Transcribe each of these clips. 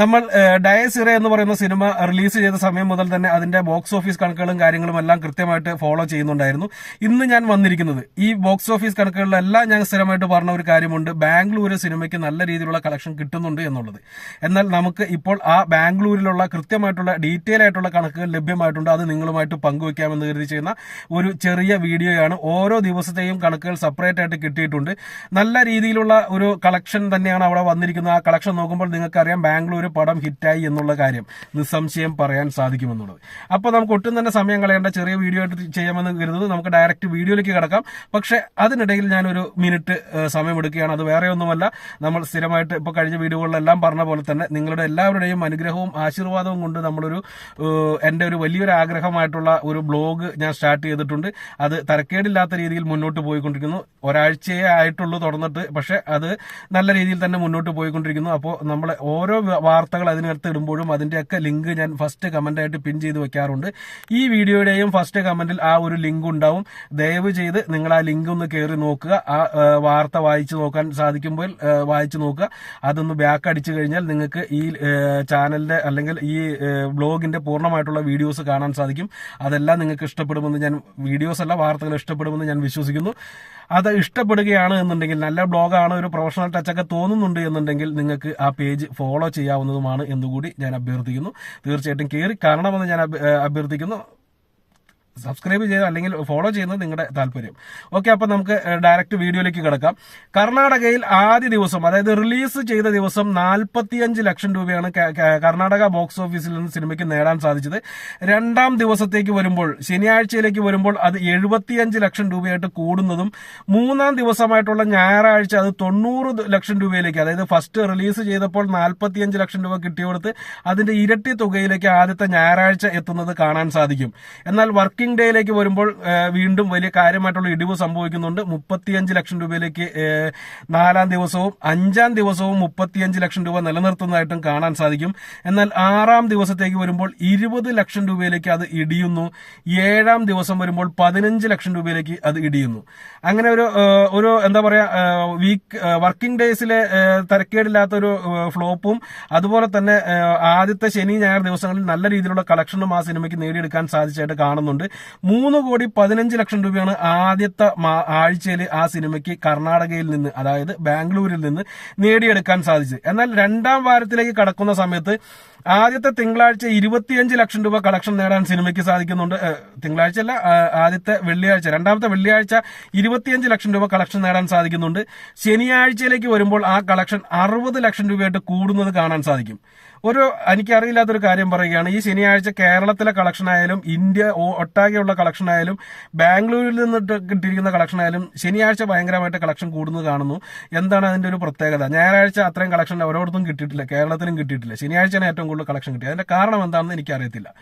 നമ്മൾ ഡയസിറ എന്ന് പറയുന്ന സിനിമ റിലീസ് ചെയ്ത സമയം മുതൽ തന്നെ അതിന്റെ ബോക്സ് ഓഫീസ് കണക്കുകളും കാര്യങ്ങളും എല്ലാം കൃത്യമായിട്ട് ഫോളോ ചെയ്യുന്നുണ്ടായിരുന്നു. ഇന്ന് ഞാൻ വന്നിരിക്കുന്നത് ഈ ബോക്സ് ഓഫീസ് കണക്കുകളിലെല്ലാം ഞാൻ സ്ഥിരമായിട്ട് പറഞ്ഞ ഒരു കാര്യമുണ്ട്. ബാംഗ്ലൂർ സിനിമയ്ക്ക് നല്ല രീതിയിലുള്ള കളക്ഷൻ കിട്ടുന്നുണ്ട് എന്നുള്ളത്. എന്നാൽ നമുക്ക് ഇപ്പോൾ ആ ബാംഗ്ലൂരിലുള്ള കൃത്യമായിട്ടുള്ള ഡീറ്റെയിൽ ആയിട്ടുള്ള കണക്കുകൾ ലഭ്യമായിട്ടുണ്ട്. അത് നിങ്ങളുമായിട്ട് പങ്കുവയ്ക്കാമെന്ന് കരുതി ചെയ്യുന്ന ഒരു ചെറിയ വീഡിയോയാണ്. ഓരോ ദിവസത്തെയും കണക്കുകൾ സെപ്പറേറ്റ് ആയിട്ട് കിട്ടിയിട്ടുണ്ട്. നല്ല രീതിയിലുള്ള ഒരു കളക്ഷൻ തന്നെയാണ് അവിടെ വന്നിരിക്കുന്നത്. ആ കളക്ഷൻ നോക്കുമ്പോൾ നിങ്ങൾക്കറിയാം ബാംഗ്ലൂർ പടം ഹിറ്റായി എന്നുള്ള കാര്യം നിസ്സംശയം പറയാൻ സാധിക്കുമെന്നുള്ളത്. അപ്പൊ നമുക്ക് ഒട്ടും തന്നെ സമയം കളയേണ്ട ചെറിയ വീഡിയോ ആയിട്ട് ചെയ്യാമെന്ന് കരുതുന്നത് നമുക്ക് ഡയറക്റ്റ് വീഡിയോയിലേക്ക് കിടക്കാം. പക്ഷെ അതിനിടയിൽ ഞാനൊരു മിനിറ്റ് സമയമെടുക്കുകയാണ്. അത് വേറെ ഒന്നുമല്ല. നമ്മൾ സ്ഥിരമായിട്ട് ഇപ്പോൾ കഴിഞ്ഞ വീഡിയോകളിലെല്ലാം പറഞ്ഞ പോലെ തന്നെ നിങ്ങളുടെ എല്ലാവരുടെയും അനുഗ്രഹവും ആശീർവാദവും കൊണ്ട് നമ്മളൊരു എന്റെ ഒരു വലിയൊരു ആഗ്രഹമായിട്ടുള്ള ഒരു ബ്ലോഗ് ഞാൻ സ്റ്റാർട്ട് ചെയ്തിട്ടുണ്ട്. അത് തരക്കേടില്ലാത്ത രീതിയിൽ മുന്നോട്ട് പോയിക്കൊണ്ടിരിക്കുന്നു. ഒരാഴ്ചയെ ആയിട്ടുള്ളൂ തുറന്നിട്ട് പക്ഷെ അത് നല്ല രീതിയിൽ തന്നെ മുന്നോട്ട് പോയിക്കൊണ്ടിരിക്കുന്നു. അപ്പോൾ നമ്മൾ ഓരോ വാർത്തകൾ അതിനകത്ത് ഇടുമ്പോഴും അതിന്റെയൊക്കെ ലിങ്ക് ഞാൻ ഫസ്റ്റ് കമന്റ് ആയിട്ട് പിൻ ചെയ്ത് വെക്കാറുണ്ട്. ഈ വീഡിയോയുടെയും ഫസ്റ്റ് കമന്റിൽ ആ ഒരു ലിങ്ക് ഉണ്ടാവും. ദയവ് ചെയ്ത് നിങ്ങൾ ആ ലിങ്ക് ഒന്ന് കയറി നോക്കുക. ആ വാർത്ത വായിച്ചു നോക്കാൻ സാധിക്കുമ്പോൾ വായിച്ചു നോക്കുക. അതൊന്ന് ബാക്ക് അടിച്ചു കഴിഞ്ഞാൽ നിങ്ങൾക്ക് ഈ ചാനലിന്റെ അല്ലെങ്കിൽ ഈ ബ്ലോഗിന്റെ പൂർണമായിട്ടുള്ള വീഡിയോസ് കാണാൻ സാധിക്കും. അതെല്ലാം നിങ്ങൾക്ക് ഇഷ്ടപ്പെടുമെന്ന് ഞാൻ വീഡിയോസ് അല്ല വാർത്തകൾ ഇഷ്ടപ്പെടുമെന്ന് ഞാൻ വിശ്വസിക്കുന്നു. അത് ഇഷ്ടപ്പെടുകയാണ് എന്നുണ്ടെങ്കിൽ നല്ല ബ്ലോഗാണ് ഒരു പ്രൊഫഷണൽ ടച്ചൊക്കെ തോന്നുന്നുണ്ട് എന്നുണ്ടെങ്കിൽ നിങ്ങൾക്ക് ആ പേജ് ഫോളോ ചെയ്യാവുന്നതുമാണ് എന്നുകൂടി ഞാൻ അഭ്യർത്ഥിക്കുന്നു. തീർച്ചയായിട്ടും കയറി കാണണമെന്ന് ഞാൻ അഭ്യർത്ഥിക്കുന്നു. സബ്സ്ക്രൈബ് ചെയ്ത് അല്ലെങ്കിൽ ഫോളോ ചെയ്യുന്നത് നിങ്ങളുടെ താല്പര്യം. ഓക്കെ അപ്പൊ നമുക്ക് ഡയറക്റ്റ് വീഡിയോയിലേക്ക് കിടക്കാം. കർണാടകയിൽ ആദ്യ ദിവസം അതായത് റിലീസ് ചെയ്ത ദിവസം നാൽപ്പത്തിയഞ്ച് ലക്ഷം രൂപയാണ് കർണാടക ബോക്സ് ഓഫീസിൽ നിന്ന് സിനിമയ്ക്ക് നേടാൻ സാധിച്ചത്. രണ്ടാം ദിവസത്തേക്ക് വരുമ്പോൾ ശനിയാഴ്ചയിലേക്ക് വരുമ്പോൾ അത് എഴുപത്തിയഞ്ച് ലക്ഷം രൂപയായിട്ട് കൂടുന്നതും മൂന്നാം ദിവസമായിട്ടുള്ള ഞായറാഴ്ച അത് തൊണ്ണൂറ് ലക്ഷം രൂപയിലേക്ക് അതായത് ഫസ്റ്റ് റിലീസ് ചെയ്തപ്പോൾ നാൽപ്പത്തിയഞ്ച് ലക്ഷം രൂപ കിട്ടിയെടുത്ത് അതിന്റെ ഇരട്ടി തുകയിലേക്ക് ആദ്യത്തെ ഞായറാഴ്ച എത്തുന്നത് കാണാൻ സാധിക്കും. എന്നാൽ വർക്കിംഗ് ഡേയിലേക്ക് വരുമ്പോൾ വീണ്ടും വലിയ കാര്യമായിട്ടുള്ള ഇടിവ് സംഭവിക്കുന്നുണ്ട്. മുപ്പത്തിയഞ്ച് ലക്ഷം രൂപയിലേക്ക് നാലാം ദിവസവും അഞ്ചാം ദിവസവും മുപ്പത്തിയഞ്ച് ലക്ഷം രൂപ നിലനിർത്തുന്നതായിട്ടും കാണാൻ സാധിക്കും. എന്നാൽ ആറാം ദിവസത്തേക്ക് വരുമ്പോൾ ഇരുപത് ലക്ഷം രൂപയിലേക്ക് അത് ഇടിയുന്നു. ഏഴാം ദിവസം വരുമ്പോൾ പതിനഞ്ച് ലക്ഷം രൂപയിലേക്ക് അത് ഇടിയുന്നു. അങ്ങനെ ഒരു ഒരു എന്താ പറയാ വീക്ക് വർക്കിംഗ് ഡേയ്സിലെ തിരക്കേടില്ലാത്തൊരു ഫ്ലോപ്പും അതുപോലെ തന്നെ ആദ്യത്തെ ശനി ഞായർ ദിവസങ്ങളിൽ നല്ല രീതിയിലുള്ള കളക്ഷനും ആ സിനിമയ്ക്ക് നേടിയെടുക്കാൻ സാധിച്ചായിട്ട് കാണുന്നുണ്ട്. മൂന്ന് കോടി പതിനഞ്ച് ലക്ഷം രൂപയാണ് ആദ്യത്തെ ആഴ്ചയിൽ ആ സിനിമയ്ക്ക് കർണാടകയിൽ നിന്ന് അതായത് ബാംഗ്ലൂരിൽ നിന്ന് നേടിയെടുക്കാൻ സാധിച്ചത്. എന്നാൽ രണ്ടാം വാരത്തിലേക്ക് കടക്കുന്ന സമയത്ത് ആദ്യത്തെ തിങ്കളാഴ്ച ഇരുപത്തിയഞ്ച് ലക്ഷം രൂപ കളക്ഷൻ നേടാൻ സിനിമയ്ക്ക് സാധിക്കുന്നുണ്ട്. തിങ്കളാഴ്ച അല്ല ആദ്യത്തെ വെള്ളിയാഴ്ച രണ്ടാമത്തെ വെള്ളിയാഴ്ച ഇരുപത്തിയഞ്ച് ലക്ഷം രൂപ കളക്ഷൻ നേടാൻ സാധിക്കുന്നുണ്ട്. ശനിയാഴ്ചയിലേക്ക് വരുമ്പോൾ ആ കളക്ഷൻ അറുപത് ലക്ഷം രൂപയായിട്ട് കൂടുന്നത് കാണാൻ സാധിക്കും. ഒരു എനിക്കറിയില്ലാത്തൊരു കാര്യം പറയുകയാണ്. ഈ ശനിയാഴ്ച കേരളത്തിലെ കളക്ഷൻ ആയാലും ഇന്ത്യ ഒട്ടാകെയുള്ള കളക്ഷൻ ആയാലും ബാംഗ്ലൂരിൽ നിന്ന് കിട്ടിയിരിക്കുന്ന കളക്ഷൻ ആയാലും ശനിയാഴ്ച ഭയങ്കരമായിട്ട് കളക്ഷൻ കൂടുന്നത് കാണുന്നു. എന്താണ് അതിന്റെ ഒരു പ്രത്യേകത? ഞായറാഴ്ച അത്രയും കളക്ഷൻ ഓരോരുത്തും കിട്ടിയിട്ടില്ല കേരളത്തിലും കിട്ടിയിട്ടില്ല. ശനിയാഴ്ചയാണ് ഏറ്റവും കൂടുതൽ കളക്ഷൻ കിട്ടിയത്. അതിന്റെ കാരണം എന്താണെന്ന് എനിക്കറിയത്തില്ല.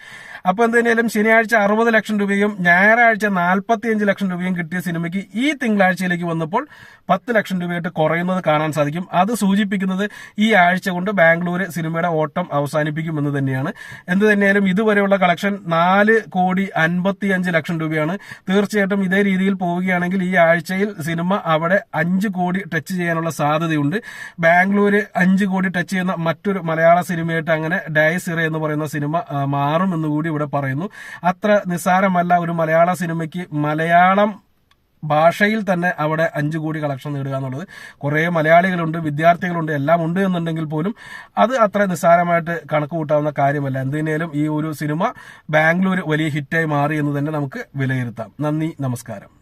അപ്പൊ എന്തായാലും ശനിയാഴ്ച അറുപത് ലക്ഷം രൂപയും ഞായറാഴ്ച നാൽപ്പത്തിയഞ്ച് ലക്ഷം രൂപയും കിട്ടിയ സിനിമയ്ക്ക് ഈ തിങ്കളാഴ്ചയിലേക്ക് വന്നപ്പോൾ പത്ത് ലക്ഷം രൂപയായിട്ട് കുറയുന്നത് കാണാൻ സാധിക്കും. അത് സൂചിപ്പിക്കുന്നത് ഈ ആഴ്ച കൊണ്ട് ബാംഗ്ലൂർ സിനിമയുടെ ഓട്ടം അവസാനിപ്പിക്കുമെന്ന് തന്നെയാണ്. എന്ത് തന്നെയാലും ഇതുവരെയുള്ള കളക്ഷൻ നാല് കോടി അൻപത്തി അഞ്ച് ലക്ഷം രൂപയാണ്. തീർച്ചയായിട്ടും ഇതേ രീതിയിൽ പോവുകയാണെങ്കിൽ ഈ ആഴ്ചയിൽ സിനിമ അവിടെ അഞ്ച് കോടി ടച്ച് ചെയ്യാനുള്ള സാധ്യതയുണ്ട്. ബാംഗ്ലൂര് അഞ്ച് കോടി ടച്ച് ചെയ്യുന്ന മറ്റൊരു മലയാള സിനിമയായിട്ട് അങ്ങനെ ഡയസിറ എന്ന് പറയുന്ന സിനിമ മാറുമെന്ന് കൂടി ഇവിടെ പറയുന്നു. അത്ര നിസ്സാരമല്ല ഒരു മലയാള സിനിമയ്ക്ക് മലയാളം ഭാഷയിൽ തന്നെ അവിടെ അഞ്ചു കോടി കളക്ഷൻ നേടുക എന്നുള്ളത് കുറേ മലയാളികളുണ്ട് വിദ്യാർത്ഥികളുണ്ട് എല്ലാം ഉണ്ട് എന്നുണ്ടെങ്കിൽ പോലും അത് അത്ര നിസ്സാരമായിട്ട് കണക്ക് കൂട്ടാവുന്ന കാര്യമല്ല. എന്തിനേലും ഈ ഒരു സിനിമ ബാംഗ്ലൂർ വലിയ ഹിറ്റായി മാറി എന്ന് തന്നെ നമുക്ക് വിലയിരുത്താം. നന്ദി നമസ്കാരം.